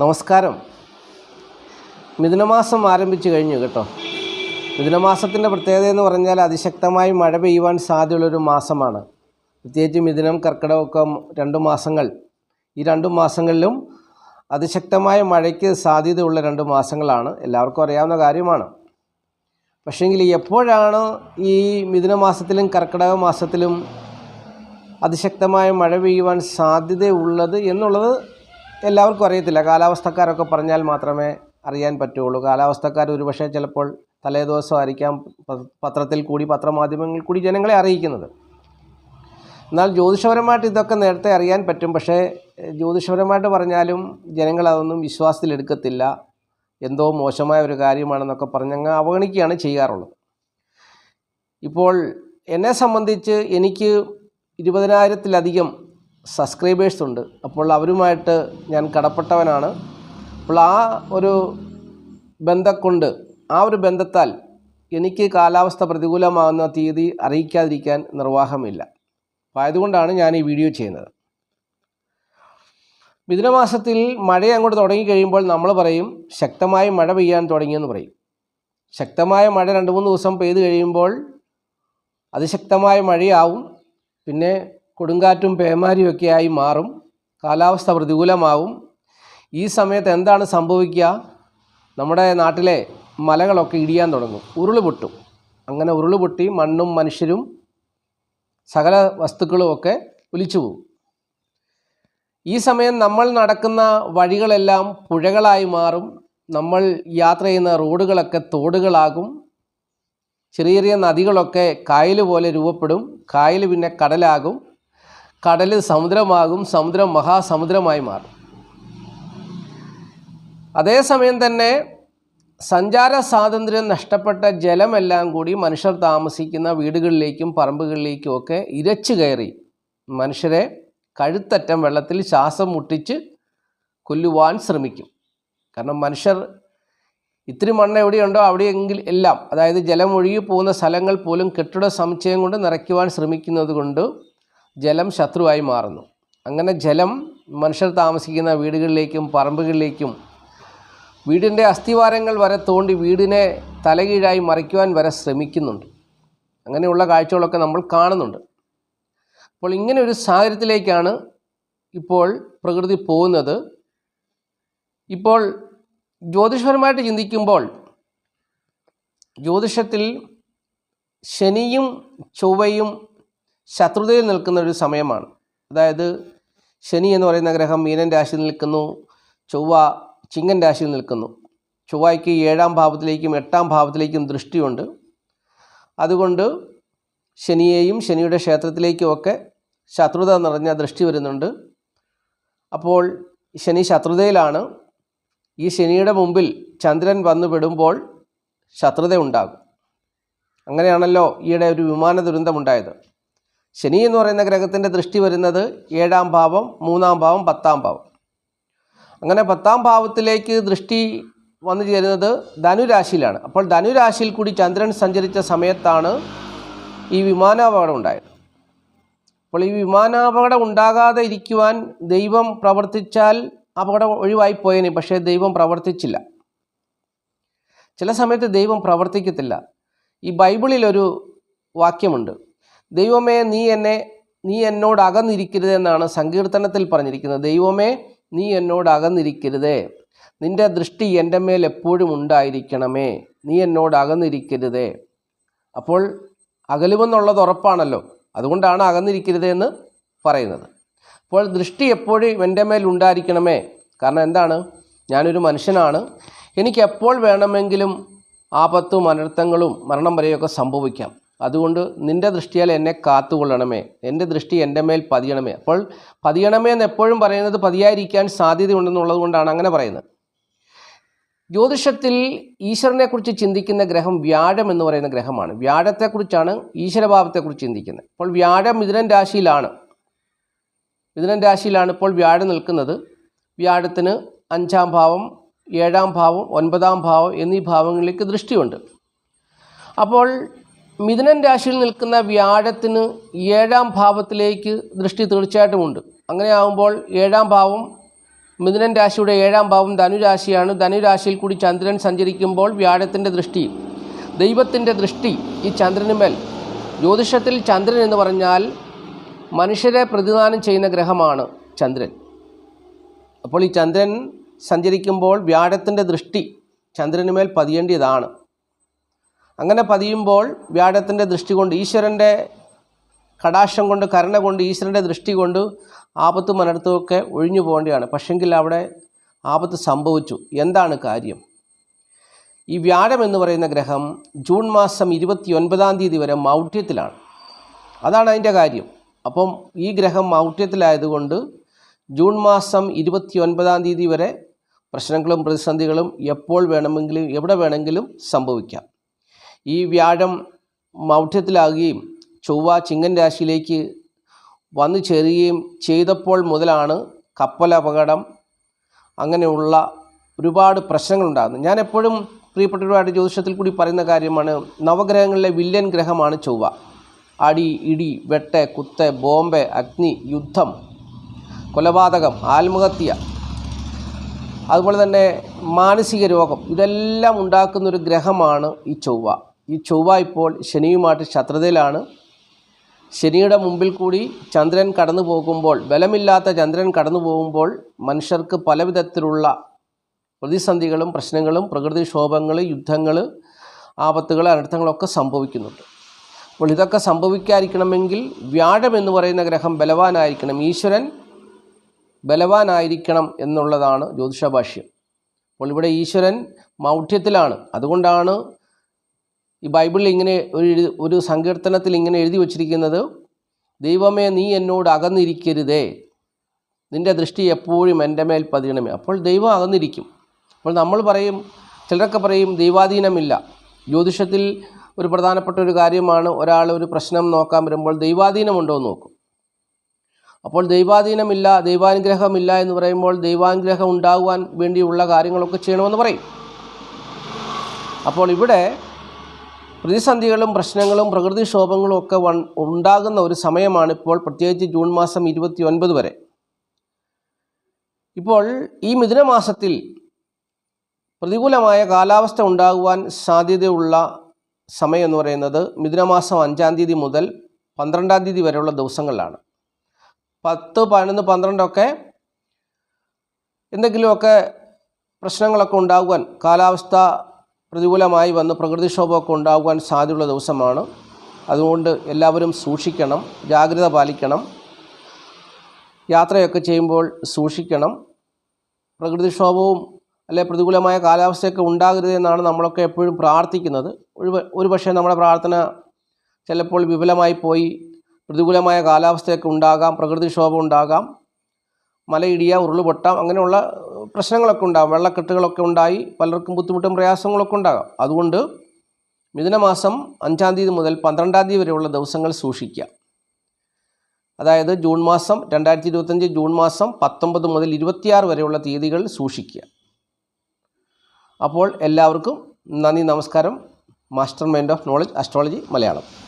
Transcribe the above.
നമസ്കാരം. മിഥുനമാസം ആരംഭിച്ചു കഴിഞ്ഞു കേട്ടോ. മിഥുനമാസത്തിന്റെ പ്രത്യേകത എന്ന് പറഞ്ഞാൽ അതിശക്തമായി മഴ പെയ്യുവാൻ സാധ്യതയുള്ളൊരു മാസമാണ്. പ്രത്യേകിച്ച് മിഥുനം കർക്കിടകമൊക്കെ രണ്ട് മാസങ്ങൾ. ഈ രണ്ട് മാസങ്ങളിലും അതിശക്തമായ മഴയ്ക്ക് സാധ്യതയുള്ള രണ്ട് മാസങ്ങളാണ്. എല്ലാവർക്കും അറിയാവുന്ന കാര്യമാണ്. പക്ഷേങ്കിൽ എപ്പോഴാണ് ഈ മിഥുനമാസത്തിലും കർക്കിടക മാസത്തിലും അതിശക്തമായ മഴ പെയ്യുവാൻ സാധ്യതയുള്ളത് എന്നുള്ളത് എല്ലാവർക്കും അറിയത്തില്ല. കാലാവസ്ഥക്കാരൊക്കെ പറഞ്ഞാൽ മാത്രമേ അറിയാൻ പറ്റുള്ളൂ. കാലാവസ്ഥക്കാർ ഒരുപക്ഷെ ചിലപ്പോൾ തലേദിവസമായിരിക്കാം പത്രത്തിൽ കൂടി പത്രമാധ്യമങ്ങളിൽ കൂടി ജനങ്ങളെ അറിയിക്കുന്നത്. എന്നാൽ ജ്യോതിഷപരമായിട്ട് ഇതൊക്കെ നേരത്തെ അറിയാൻ പറ്റും. പക്ഷേ ജ്യോതിഷപരമായിട്ട് പറഞ്ഞാലും ജനങ്ങൾ അതൊന്നും വിശ്വാസത്തിലെടുക്കത്തില്ല എന്തോ മോശമായ ഒരു കാര്യമാണെന്നൊക്കെ പറഞ്ഞങ്ങ് അവഗണിക്കുകയാണ് ചെയ്യാറുള്ളത്. ഇപ്പോൾ എന്നെ സംബന്ധിച്ച് എനിക്ക് ഇരുപതിനായിരത്തിലധികം സബ്സ്ക്രൈബേഴ്സ് ഉണ്ട്. അപ്പോൾ അവരുമായിട്ട് ഞാൻ കടപ്പെട്ടവനാണ്. അപ്പോൾ ആ ഒരു ബന്ധക്കൊണ്ട് ആ ഒരു ബന്ധത്താൽ എനിക്ക് കാലാവസ്ഥ പ്രതികൂലമാകുന്ന തീയതി അറിയിക്കാതിരിക്കാൻ നിർവാഹമില്ല. അപ്പോൾ ആയതുകൊണ്ടാണ് ഞാൻ ഈ വീഡിയോ ചെയ്യുന്നത്. മിഥുനമാസത്തിൽ മഴ അങ്ങോട്ട് തുടങ്ങിക്കഴിയുമ്പോൾ നമ്മൾ പറയും ശക്തമായി മഴ പെയ്യാൻ തുടങ്ങിയെന്ന് പറയും. ശക്തമായ മഴ രണ്ട് മൂന്ന് ദിവസം പെയ്ത് കഴിയുമ്പോൾ അതിശക്തമായ മഴയാവും. പിന്നെ കൊടുങ്കാറ്റും പേമാരിയും ആയി മാറും. കാലാവസ്ഥ പ്രതികൂലമാവും. ഈ സമയത്ത് എന്താണ് സംഭവിക്കുക? നമ്മുടെ നാട്ടിലെ മലകളൊക്കെ ഇടിയാൻ തുടങ്ങും. ഉരുൾ പൊട്ടും അങ്ങനെ ഉരുൾ പൊട്ടി മണ്ണും മനുഷ്യരും സകല വസ്തുക്കളും ഒക്കെ ഒലിച്ചു പോകും. ഈ സമയം നമ്മൾ നടക്കുന്ന വഴികളെല്ലാം പുഴകളായി മാറും. നമ്മൾ യാത്ര ചെയ്യുന്ന റോഡുകളൊക്കെ തോടുകളാകും. ചെറിയ ചെറിയ നദികളൊക്കെ കായൽ പോലെ രൂപപ്പെടും. കായൽ പിന്നെ കടലാകും. കടൽ സമുദ്രമാകും സമുദ്രം മഹാസമുദ്രമായി മാറും. അതേസമയം തന്നെ സഞ്ചാര സ്വാതന്ത്ര്യം നഷ്ടപ്പെട്ട ജലമെല്ലാം കൂടി മനുഷ്യർ താമസിക്കുന്ന വീടുകളിലേക്കും പറമ്പുകളിലേക്കും ഒക്കെ ഇരച്ചു കയറി മനുഷ്യരെ കഴുത്തറ്റം വെള്ളത്തിൽ ശ്വാസം മുട്ടിച്ച് കൊല്ലുവാൻ ശ്രമിക്കും. കാരണം മനുഷ്യർ ഇത്തിരി മണ്ണ് എവിടെയുണ്ടോ അവിടെയെങ്കിൽ എല്ലാം അതായത് ജലം ഒഴുകി പോകുന്ന സ്ഥലങ്ങൾ പോലും കെട്ടിട സമുച്ചയം കൊണ്ട് നിറയ്ക്കുവാൻ ശ്രമിക്കുന്നത് കൊണ്ട് ജലം ശത്രുവായി മാറുന്നു. അങ്ങനെ ജലം മനുഷ്യർ താമസിക്കുന്ന വീടുകളിലേക്കും പറമ്പുകളിലേക്കും വീടിന്റെ അസ്ഥിവാരങ്ങൾ വരെ തോണ്ടി വീടിനെ തലകീഴായി മറിക്കുവാൻ വരെ ശ്രമിക്കുന്നുണ്ട്. അങ്ങനെയുള്ള കാഴ്ചകളൊക്കെ നമ്മൾ കാണുന്നുണ്ട്. അപ്പോൾ ഇങ്ങനെ ഒരു സാഹചര്യത്തിലേക്കാണ് ഇപ്പോൾ പ്രകൃതി പോകുന്നത്. ഇപ്പോൾ ജ്യോതിഷപരമായിട്ട് ചിന്തിക്കുമ്പോൾ ജ്യോതിഷത്തിൽ ശനിയും ചൊവ്വയും ശത്രുതയിൽ നിൽക്കുന്ന ഒരു സമയമാണ്. അതായത് ശനി എന്ന് പറയുന്ന ഗ്രഹം മീനൻ രാശിയിൽ നിൽക്കുന്നു ചൊവ്വ ചിങ്ങൻ രാശിയിൽ നിൽക്കുന്നു. ചൊവ്വയ്ക്ക് ഏഴാം ഭാവത്തിലേക്കും എട്ടാം ഭാവത്തിലേക്കും ദൃഷ്ടിയുണ്ട്. അതുകൊണ്ട് ശനിയെയും ശനിയുടെ ക്ഷേത്രത്തിലേക്കുമൊക്കെ ശത്രുത നിറഞ്ഞ ദൃഷ്ടി വരുന്നുണ്ട്. അപ്പോൾ ശനി ശത്രുതയിലാണ്. ഈ ശനിയുടെ മുമ്പിൽ ചന്ദ്രൻ വന്നു പെടുമ്പോൾ ശത്രുത ഉണ്ടാകും. അങ്ങനെയാണല്ലോ ഈയിടെ ഒരു വിമാന ദുരന്തമുണ്ടായത് ശനി എന്ന് പറയുന്ന ഗ്രഹത്തിന്റെ ദൃഷ്ടി വരുന്നത് ഏഴാം ഭാവം മൂന്നാം ഭാവം പത്താം ഭാവം. അങ്ങനെ പത്താം ഭാവത്തിലേക്ക് ദൃഷ്ടി വന്നു ചേരുന്നത് ധനുരാശിയിലാണ് അപ്പോൾ ധനുരാശിയിൽ കൂടി ചന്ദ്രൻ സഞ്ചരിച്ച സമയത്താണ് ഈ വിമാനാപകടം ഉണ്ടായത്. അപ്പോൾ ഈ വിമാനാപകടം ഉണ്ടാകാതെ ഇരിക്കുവാൻ ദൈവം പ്രവർത്തിച്ചാൽ അപകടം ഒഴിവായി പോയേനെ പക്ഷേ ദൈവം പ്രവർത്തിച്ചില്ല. ചില സമയത്ത് ദൈവം പ്രവർത്തിക്കത്തില്ല. ഈ ബൈബിളിലൊരു വാക്യമുണ്ട്. ദൈവമേ നീ എന്നെ നീ എന്നോട് അകന്നിരിക്കരുത് എന്നാണ് സങ്കീർത്തനത്തിൽ പറഞ്ഞിരിക്കുന്നത്. ദൈവമേ നീ എന്നോട് അകന്നിരിക്കരുതേ. നിന്റെ ദൃഷ്ടി എന്റെ മേൽ എപ്പോഴും ഉണ്ടായിരിക്കണമേ. നീ എന്നോട് അകന്നിരിക്കരുതേ. അപ്പോൾ അകലുമെന്നുള്ളത് ഉറപ്പാണല്ലോ. അതുകൊണ്ടാണ് അകന്നിരിക്കരുത് എന്ന് പറയുന്നത്. അപ്പോൾ ദൃഷ്ടി എപ്പോഴും എന്റെ മേൽ ഉണ്ടായിരിക്കണമേ. കാരണം എന്താണ്? ഞാനൊരു മനുഷ്യനാണ്. എനിക്ക് എപ്പോൾ വേണമെങ്കിലും ആപത്തും അനർത്ഥങ്ങളും മരണം വരെയൊക്കെ സംഭവിക്കാം. അതുകൊണ്ട് നിന്റെ ദൃഷ്ടിയാൽ എന്നെ കാത്തുകൊള്ളണമേ. എന്റെ ദൃഷ്ടി എന്റെ മേൽ പതിയണമേ. അപ്പോൾ പതിയണമേ എന്ന് എപ്പോഴും പറയുന്നത് പതിയായിരിക്കാൻ സാധ്യതയുണ്ടെന്നുള്ളത് കൊണ്ടാണ് അങ്ങനെ പറയുന്നത്. ജ്യോതിഷത്തിൽ ഈശ്വരനെക്കുറിച്ച് ചിന്തിക്കുന്ന ഗ്രഹം വ്യാഴം എന്ന് പറയുന്ന ഗ്രഹമാണ്. വ്യാഴത്തെക്കുറിച്ചാണ് ഈശ്വരഭാവത്തെക്കുറിച്ച് ചിന്തിക്കുന്നത്. അപ്പോൾ വ്യാഴം മിഥുനൻ രാശിയിലാണ്. മിഥുനൻ രാശിയിലാണ് ഇപ്പോൾ വ്യാഴം നിൽക്കുന്നത്. വ്യാഴത്തിന് അഞ്ചാം ഭാവം ഏഴാം ഭാവം ഒൻപതാം ഭാവം എന്നീ ഭാവങ്ങളിലേക്ക് ദൃഷ്ടിയുണ്ട്. അപ്പോൾ മിഥുനൻ രാശിയിൽ നിൽക്കുന്ന വ്യാഴത്തിന് ഏഴാം ഭാവത്തിലേക്ക് ദൃഷ്ടി തീർച്ചയായിട്ടുമുണ്ട്. അങ്ങനെയാകുമ്പോൾ ഏഴാം ഭാവം മിഥുനൻ രാശിയുടെ ഏഴാം ഭാവം ധനുരാശിയാണ് ധനുരാശിയിൽ കൂടി ചന്ദ്രൻ സഞ്ചരിക്കുമ്പോൾ വ്യാഴത്തിന്റെ ദൃഷ്ടി ദൈവത്തിന്റെ ദൃഷ്ടി ഈ ചന്ദ്രനുമേൽ ജ്യോതിഷത്തിൽ ചന്ദ്രൻ എന്ന് പറഞ്ഞാൽ മനുഷ്യരെ പ്രതിദാനം ചെയ്യുന്ന ഗ്രഹമാണ് ചന്ദ്രൻ. അപ്പോൾ ഈ ചന്ദ്രൻ സഞ്ചരിക്കുമ്പോൾ വ്യാഴത്തിന്റെ ദൃഷ്ടി ചന്ദ്രനുമേൽ പതിയേണ്ടതാണ്. അങ്ങനെ പതിയുമ്പോൾ വ്യാഴത്തിന്റെ ദൃഷ്ടി കൊണ്ട് ഈശ്വരന്റെ കടാശം കൊണ്ട് കരുണ കൊണ്ട് ഈശ്വരന്റെ ദൃഷ്ടി കൊണ്ട് ആപത്തും അനർത്ഥമൊക്കെ ഒഴിഞ്ഞു പോകേണ്ടതാണ്. പക്ഷെങ്കിൽ അവിടെ ആപത്ത് സംഭവിച്ചു. എന്താണ് കാര്യം? ഈ വ്യാഴം എന്ന് പറയുന്ന ഗ്രഹം ജൂൺ മാസം ഇരുപത്തി ഒൻപതാം തീയതി വരെ മൗഢ്യത്തിലാണ്. അതാണ് അതിന്റെ കാര്യം. അപ്പം ഈ ഗ്രഹം മൗഢ്യത്തിലായതുകൊണ്ട് ജൂൺ മാസം ഇരുപത്തി ഒൻപതാം തീയതി വരെ പ്രശ്നങ്ങളും പ്രതിസന്ധികളും എപ്പോൾ വേണമെങ്കിലും എവിടെ വേണമെങ്കിലും സംഭവിക്കാം. ഈ വ്യാഴം മൗഢ്യത്തിലാകുകയും ചൊവ്വ ചിങ്ങൻ രാശിയിലേക്ക് വന്നു ചേരുകയും ചെയ്തപ്പോൾ മുതലാണ് കപ്പലപകടം. അങ്ങനെയുള്ള ഒരുപാട് പ്രശ്നങ്ങളുണ്ടാകുന്നത് ഞാൻ എപ്പോഴും പ്രിയപ്പെട്ടവരുമായിട്ട് ജ്യോതിഷത്തിൽ കൂടി പറയുന്ന കാര്യമാണ് നവഗ്രഹങ്ങളിലെ വില്ലൻ ഗ്രഹമാണ് ചൊവ്വ. അടി ഇടി വെട്ട് കുത്ത് ബോംബെ അഗ്നി യുദ്ധം കൊലപാതകം ആത്മഹത്യ അതുപോലെ തന്നെ മാനസിക രോഗം ഇതെല്ലാം ഉണ്ടാക്കുന്ന ഒരു ഗ്രഹമാണ് ഈ ചൊവ്വ. ഈ ചൊവ്വ ഇപ്പോൾ ശനിയുമായിട്ട് ശത്രുതയിലാണ്. ശനിയുടെ മുമ്പിൽ കൂടി ചന്ദ്രൻ കടന്നു പോകുമ്പോൾ ബലമില്ലാത്ത ചന്ദ്രൻ കടന്നു പോകുമ്പോൾ മനുഷ്യർക്ക് പല വിധത്തിലുള്ള പ്രതിസന്ധികളും പ്രശ്നങ്ങളും പ്രകൃതിക്ഷോഭങ്ങൾ യുദ്ധങ്ങൾ ആപത്തുകൾ അനർത്ഥങ്ങളൊക്കെ സംഭവിക്കുന്നുണ്ട്. അപ്പോൾ ഇതൊക്കെ സംഭവിക്കാതിരിക്കണമെങ്കിൽ വ്യാഴം എന്ന് പറയുന്ന ഗ്രഹം ബലവാനായിരിക്കണം. ഈശ്വരൻ ബലവാനായിരിക്കണം എന്നുള്ളതാണ് ജ്യോതിഷഭാഷ്യം അപ്പോൾ ഇവിടെ ഈശ്വരൻ മൗഢ്യത്തിലാണ്. അതുകൊണ്ടാണ് ഈ ബൈബിളിൽ ഇങ്ങനെ ഒരു ഒരു സങ്കീർത്തനത്തിൽ ഇങ്ങനെ എഴുതി വച്ചിരിക്കുന്നത് ദൈവമേ നീ എന്നോട് അകന്നിരിക്കരുതേ. നിന്റെ ദൃഷ്ടി എപ്പോഴും എന്റെ മേൽ പതിയണമേ. അപ്പോൾ ദൈവം അകന്നിരിക്കും. അപ്പോൾ നമ്മൾ പറയും ചിലരൊക്കെ പറയും ദൈവാധീനമില്ല. ജ്യോതിഷത്തിൽ ഒരു പ്രധാനപ്പെട്ട ഒരു കാര്യമാണ് ഒരാൾ ഒരു പ്രശ്നം നോക്കാൻ വരുമ്പോൾ ദൈവാധീനമുണ്ടോ എന്ന് നോക്കും. അപ്പോൾ ദൈവാധീനമില്ല ദൈവാനുഗ്രഹമില്ല എന്ന് പറയുമ്പോൾ ദൈവാനുഗ്രഹം ഉണ്ടാകുവാൻ വേണ്ടിയുള്ള കാര്യങ്ങളൊക്കെ ചെയ്യണമെന്ന് പറയും. അപ്പോൾ ഇവിടെ പ്രതിസന്ധികളും പ്രശ്നങ്ങളും പ്രകൃതിക്ഷോഭങ്ങളും ഒക്കെ ഉണ്ടാകുന്ന ഒരു സമയമാണ് ഇപ്പോൾ പ്രത്യേകിച്ച് ജൂൺ മാസം ഇരുപത്തി ഒൻപത് വരെ. ഇപ്പോൾ ഈ മിഥുനമാസത്തിൽ പ്രതികൂലമായ കാലാവസ്ഥ ഉണ്ടാകുവാൻ സാധ്യതയുള്ള സമയം എന്ന് പറയുന്നത് മിഥുനമാസം അഞ്ചാം തീയതി മുതൽ പന്ത്രണ്ടാം തീയതി വരെയുള്ള ദിവസങ്ങളിലാണ്. പത്ത് പതിനൊന്ന് പന്ത്രണ്ടൊക്കെ എന്തെങ്കിലുമൊക്കെ പ്രശ്നങ്ങളൊക്കെ ഉണ്ടാകുവാൻ കാലാവസ്ഥ പ്രതികൂലമായി വന്ന് പ്രകൃതിക്ഷോഭമൊക്കെ ഉണ്ടാകുവാൻ സാധ്യതയുള്ള ദിവസമാണ്. അതുകൊണ്ട് എല്ലാവരും സൂക്ഷിക്കണം ജാഗ്രത പാലിക്കണം. യാത്രയൊക്കെ ചെയ്യുമ്പോൾ സൂക്ഷിക്കണം. പ്രകൃതിക്ഷോഭവും അല്ലെ പ്രതികൂലമായ കാലാവസ്ഥയൊക്കെ ഉണ്ടാകരുത് എന്നാണ് നമ്മളൊക്കെ എപ്പോഴും പ്രാർത്ഥിക്കുന്നത്. ഒരു ഒരു പക്ഷേ നമ്മുടെ പ്രാർത്ഥന ചിലപ്പോൾ വിപുലമായി പോയി പ്രതികൂലമായ കാലാവസ്ഥയൊക്കെ ഉണ്ടാകാം പ്രകൃതിക്ഷോഭം ഉണ്ടാകാം. മലയിടിയ ഉരുളുപൊട്ടാം അങ്ങനെയുള്ള പ്രശ്നങ്ങളൊക്കെ ഉണ്ടാകും. വെള്ളക്കെട്ടുകളൊക്കെ ഉണ്ടായി. പലർക്കും ബുദ്ധിമുട്ടും പ്രയാസങ്ങളൊക്കെ ഉണ്ടാകാം. അതുകൊണ്ട് മിഥുനമാസം അഞ്ചാം തീയതി മുതൽ പന്ത്രണ്ടാം തീയതി വരെയുള്ള ദിവസങ്ങൾ സൂക്ഷിക്കുക. അതായത് ജൂൺ മാസം രണ്ടായിരത്തി ഇരുപത്തഞ്ച് ജൂൺ മാസം പത്തൊമ്പത് മുതൽ ഇരുപത്തിയാറ് വരെയുള്ള തീയതികൾ സൂക്ഷിക്കുക. അപ്പോൾ എല്ലാവർക്കും നന്ദി നമസ്കാരം. Master mind of knowledge astrology Malayalam.